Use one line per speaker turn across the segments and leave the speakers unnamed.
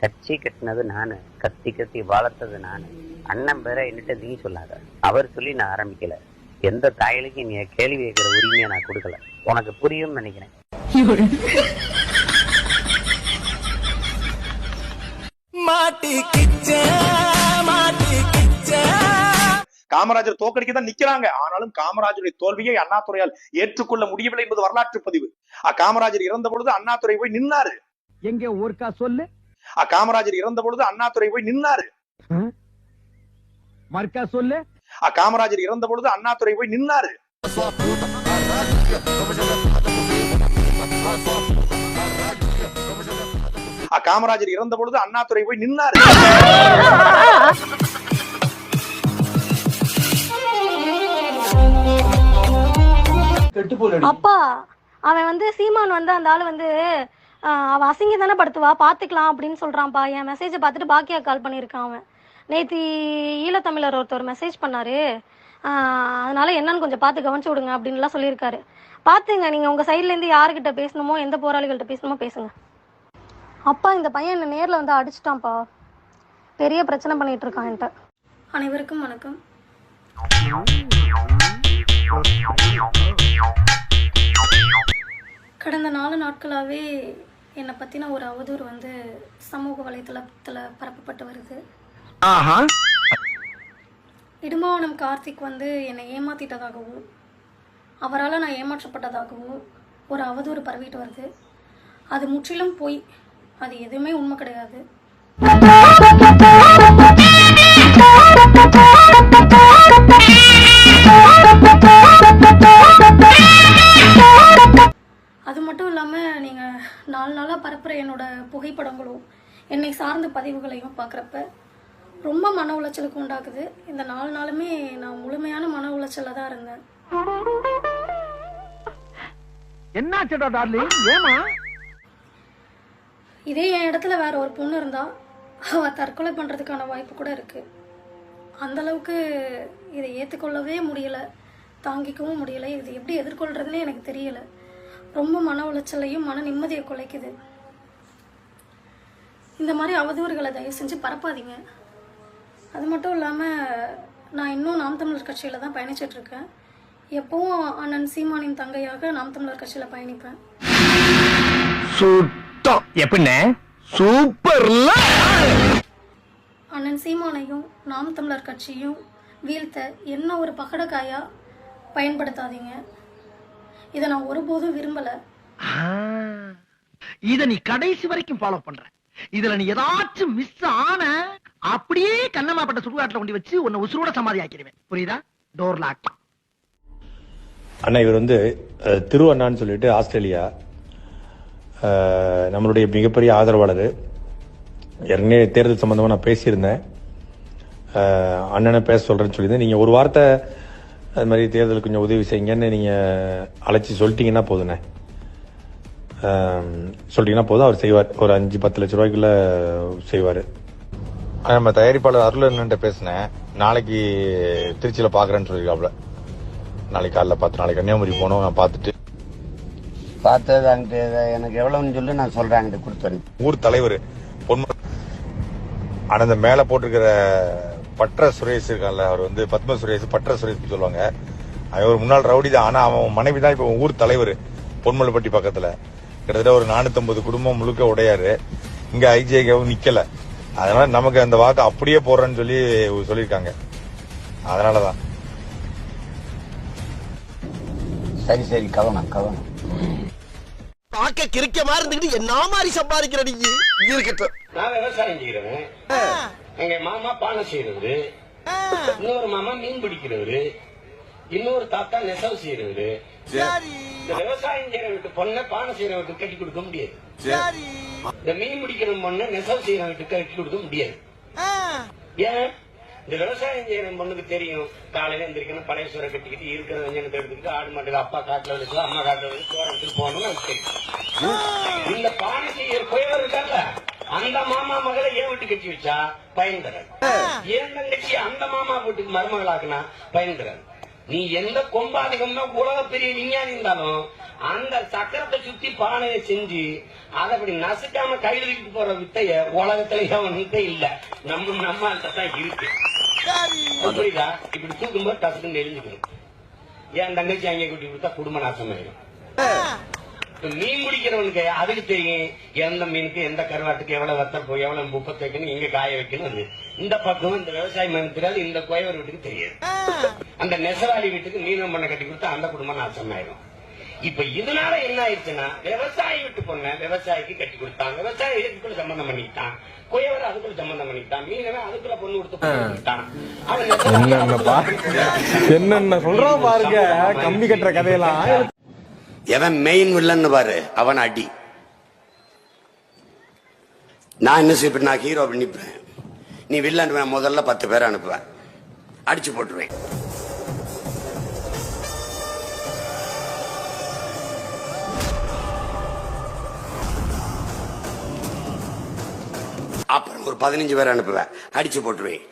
கட்சி கட்டினது நானு கத்தி கத்தி வளர்த்தது நானு. அண்ணன் பேரை என்கிட்ட நீ சொல்லாத. அவர் சொல்லி நான் ஆரம்பிக்கல. எந்த தாயலுக்கும் நீ கேள்வி கேட்கிற உரிமையை நான் கொடுக்கல. உனக்கு புரியும்னு நினைக்கிறேன்.
காமராஜர் தோக்கடிக்க தான் நிக்கிறாங்க. ஆனாலும் காமராஜருடைய தோல்வியை அண்ணாதுரையால் ஏற்றுக்கொள்ள முடியவில்லை என்பது வரலாற்று பதிவு. காமராஜர் இறந்த பொழுது அண்ணாதுரை போய் நின்னாரு.
எங்க ஊர்க்கா சொல்லு?
காமராஜர் இறந்த பொழுது அண்ணாதுரை போய் நின்னாரு.
மர்க்கா சொல்லு.
அ, காமராஜர் இறந்த பொழுது அண்ணாதுரை போய் நின்னாரு. அ, காமராஜர் இறந்த பொழுது அண்ணாதுரை போய் நின்னாரு.
அப்பா அவன் வந்து சீமான் வந்து அந்த ஆளு வந்து அவள் அவ அசிங்கம் தானே படுத்துவா? பாத்துக்கலாம் அப்படின்னு சொல்றான்ப்பா என் மெசேஜை பார்த்துட்டு பாக்கியா கால் பண்ணியிருக்கான் அவன். நேற்று ஈழத்தமிழர் ஒருத்தர் மெசேஜ் பண்ணாரு. அதனால என்னன்னு கொஞ்சம் பார்த்து கவனிச்சு விடுங்க அப்படின்லாம் சொல்லியிருக்காரு. பாத்துங்க நீங்க உங்க சைட்ல இருந்து யாருக்கிட்ட பேசணுமோ எந்த போராளிகள்கிட்ட பேசணுமோ பேசுங்க. அப்பா இந்த பையன் என்ன நேர்ல வந்து அடிச்சிட்டான்ப்பா பெரிய பிரச்சனை பண்ணிட்டு இருக்கான் என்கிட்ட. அனைவருக்கும் வணக்கம். கடந்த நாலு நாட்களாகவே என்னை பற்றின ஒரு அவதூறு வந்து சமூக வலைத்தளத்தில் பரப்பப்பட்டு வருது. இடும்பாவனம் கார்த்திக் வந்து என்னை ஏமாத்திட்டதாகவும் அவரால் நான் ஏமாற்றப்பட்டதாகவும் ஒரு அவதூறு பரவிட்டு வருது. அது முற்றிலும் போய். அது எதுவுமே உண்மை கிடையாது. அது மட்டும் இல்லாமல் நீங்கள் நாலு நாளாக பரப்புகிற என்னோட புகைப்படங்களும் என்னை சார்ந்த பதிவுகளையும் பார்க்குறப்ப ரொம்ப மன உளைச்சலுக்கு உண்டாக்குது. இந்த நாலு நாளுமே நான் முழுமையான மன உளைச்சலில் தான் இருந்தேன். இதே என் இடத்துல வேற ஒரு பொண்ணு இருந்தா அவ தற்கொலை பண்றதுக்கான வாய்ப்பு கூட இருக்கு. அந்த அளவுக்கு இதை ஏற்றுக்கொள்ளவே முடியல தாங்கிக்கவும் முடியல. இது எப்படி எதிர்கொள்றதுன்னே எனக்கு தெரியல. ரொம்ப மன உளைச்சலையும் மன நிம்மதியை குலைக்குது. இந்த மாதிரி அவதூறுகளை தயவு செஞ்சு பரப்பாதீங்க. அது மட்டும் இல்லாமல் நான் இன்னும் நாம் தமிழர் கட்சியில் தான் பயணிச்சிட்டு இருக்கேன். எப்பவும் அண்ணன் சீமானின் தங்கையாக நாம் தமிழர் கட்சியில் பயணிப்பேன்.
எப்படிண்ணே? சூப்பர்ல.
அண்ணன் சீமானையும் நாம் தமிழர் கட்சியும் வீழ்த்த என்ன ஒரு பகடக்காயா பயன்படுத்தாதீங்க. இதை நான் ஒருபோதும் விரும்பலை.
இத நீ கடைசி வரைக்கும் ஃபாலோ பண்ற. இதுல நீ ஏதாச்சும் மிஸ் ஆன அப்படியே கண்ணமாப்பட்ட சுடுகாட்டுல கொண்டு வச்சு உன்னை உசுரோட சமாதி ஆக்கிடுவேன் புரியுதா? டோர் லாக்
அண்ணா இவர் வந்து திரு அண்ணான்னு சொல்லிட்டு ஆஸ்திரேலியா நம்மளுடைய மிகப்பெரிய ஆதரவாளர். ஏற்கனவே தேர்தல் சம்பந்தமா நான் பேசியிருந்தேன். அண்ணனை பேச சொல்றேன்னு சொல்லியிருந்தேன். நீங்க ஒரு வார்த்தை அது மாதிரி தேர்தலுக்கு கொஞ்சம் உதவி செய்யுங்கன்னு நீங்க அழைச்சி சொல்லிட்டீங்கன்னா போதுண்ணே. சொல்லிட்டீங்கன்னா போதும். அவர் செய்வார். ஒரு அஞ்சு பத்து லட்ச ரூபாய்க்குள்ள செய்வார். நம்ம தயாரிப்பாளர் அருளன்ட்ட பேசினேன். நாளைக்கு திருச்சியில் பார்க்குறேன்னு சொல்லியிருக்காப்புல நாளைக்கு காலைல பார்த்து நாளைக்கு கன்னியாகுமரி போனோம். நான் பார்த்துட்டு
பார்த்தது அங்கிட்டு எனக்கு எவ்வளவுன்னு சொல்லி நான் சொல்றேன் அங்கிட்டு கொடுத்துறேன்.
ஊர் தலைவர் பொன்ம ஆனா அந்த மேல போட்டிருக்கிற பற்ற சுரேஷ் இருக்கான்ல அவர் வந்து பத்ம சுரேஷ் பற்ற சுரேஷ் சொல்லுவாங்க. அவன் ஒரு முன்னாள் ரவுடி தான் ஆனா அவன் மனைவி தான் இப்ப ஊர் தலைவர் பொன்மலைப்பட்டி பக்கத்துல. கிட்டத்தட்ட ஒரு 450 குடும்பம் முழுக்க உடையாரு. இங்க ஐஜேகவும் நிக்கல. அதனால நமக்கு அந்த வாக்கு அப்படியே போடுறேன்னு சொல்லி சொல்லியிருக்காங்க. அதனாலதான்.
சரி சரி கவனம் கவனம்.
பாக்க கிறுக்க மாதிரி இருந்துகிட்டு என்ன மாதிரி சம்பாதிக்கிற நீ? இருக்கட்டும்.
நான் விவசாயம் செய்யறவன் எங்க மாமா பானை செய்யறவரு இன்னொரு மாமா மீன் பிடிக்கிறவரு. இன்னொரு தாத்தா நெசவு செய்யறவரு விவசாயம் செய்யற வீட்டு பொண்ணை பானை செய்யற வீட்டுக்கு கட்டி கொடுக்க முடியாது. இந்த மீன் பிடிக்கிற பொண்ணை நெசவு செய்யற வீட்டுக்கு கட்டி கொடுக்க முடியாது. ஏன்? இந்த விவசாயம் செய்யற பொண்ணுக்கு தெரியும். காலையில எந்திரிக்கணும் பழைய சோறை கட்டிக்கிட்டு இருக்கிற வெஞ்சனத்தை எடுத்துக்கிட்டு ஆடு மாட்டுக்கு அப்பா காட்டுல வச்சுக்கலாம் அம்மா காட்டுல வச்சு சோறை எடுத்துட்டு போகணும்னு எனக்கு தெரியும். இந்த பானை செய்யற குயவர் இருக்காங்க அந்த மாமா மகளை ஏன் வீட்டு கட்சி வச்சா? பயன் தராது ஏன் தங்கச்சி அந்த மாமா வீட்டுக்கு மருமகளாக்குனா? பயன் தராது நீ எந்த கொம்பாதிகம்னா உலக பெரிய விஞ்ஞானி இருந்தாலும் அந்த சக்கரத்தை சுத்தி பானையை செஞ்சு அதை அப்படி நசுக்காம கையில தூக்கிட்டு போற வித்தைய உலகத்துல வித்தை இல்ல. நம்ம நம்ம தான் இருக்கு. புரியுதா? இப்படி தூக்கும்போது டசுக்குன்னு எழுந்துக்கணும் என் தங்கச்சி அங்கே கூட்டி கொடுத்தா குடும்ப நாசம் ஆயிடும் இப்ப மீன் பிடிக்கிறவனுக்கு அதுக்கு தெரியும் எந்த மீனுக்கு எந்த கருவாட்டுக்கு எவ்வளவு வத்தல் போய் எவ்வளவு முப்பத்து வைக்கணும் எங்க காய வைக்கணும் அது. இந்த பக்கம் இந்த விவசாய மனு தெரியாது இந்த கோயவர் வீட்டுக்கு தெரியாது. அந்த நெசவாளி வீட்டுக்கு மீனம் பண்ண கட்டி கொடுத்தா அந்த குடும்பம் நாசம் ஆயிடும் இப்ப இதனால என்ன ஆயிடுச்சுன்னா விவசாயி வீட்டு பொண்ண விவசாயிக்கு கட்டி கொடுத்தான். விவசாயி இதுக்குள்ள சம்பந்தம் பண்ணிக்கிட்டான். குயவர் அதுக்குள்ள சம்பந்தம் பண்ணிக்கிட்டான். மீனவன் அதுக்குள்ள பொண்ணு கொடுத்து
என்னென்ன சொல்றான்? பாருங்க. கம்பி கட்டுற கதையெல்லாம்.
எவன் மெயின் வில்லன்னு பாரு. அவன் அடி. நான் என்ன செய்வேன்? நான் ஹீரோ நிப்பேன் நீ வில்லன் முதல்ல பத்து பேர் அனுப்புவேன். அடிச்சு போட்டுருவேன். அப்புறம் ஒரு பதினஞ்சு பேர் அனுப்புவேன். அடிச்சு போட்டுருவேன்.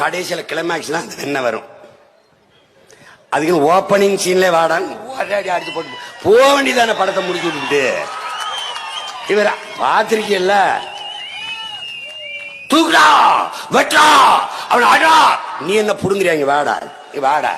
கடைசியில கிளைமேக்ஸ்ல அந்த என்ன வரும். அதுக்கு ஓப்பனிங் சீன்ல வாடான்னு அடிச்சு போட்டு போக வேண்டியதான படத்தை முடிச்சு விட்டுட்டு. இவர் பாத்திருக்கீல்ல தூக்குடா வெட்டா அவன் அடா நீ என்ன புடுங்குறியாங்க வாடா வாடா.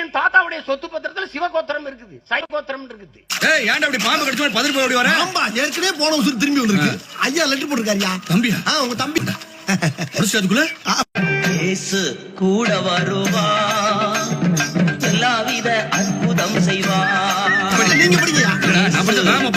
என் தாத்தாவுடைய சொத்து பத்திரத்துல சிவகோத்திரம் இருக்குது. சைவகோத்திரம் இருக்குது.
ஏன்டா அப்படி பாம்பு கடிச்சு பதில் போய் ஓடி வர?
ஆமா ஏற்கனவே போன உசுறு திரும்பி வந்திருக்கு. ஐயா லெட்டர் போட்டிருக்காருயா?
தம்பியா?
ஆ உங்க தம்பி.
முடிச்சு அதுக்குள்ள?
இயேசு கூட வருவா. எல்லாவித அற்புதம் செய்வா.
நீங்க
நான்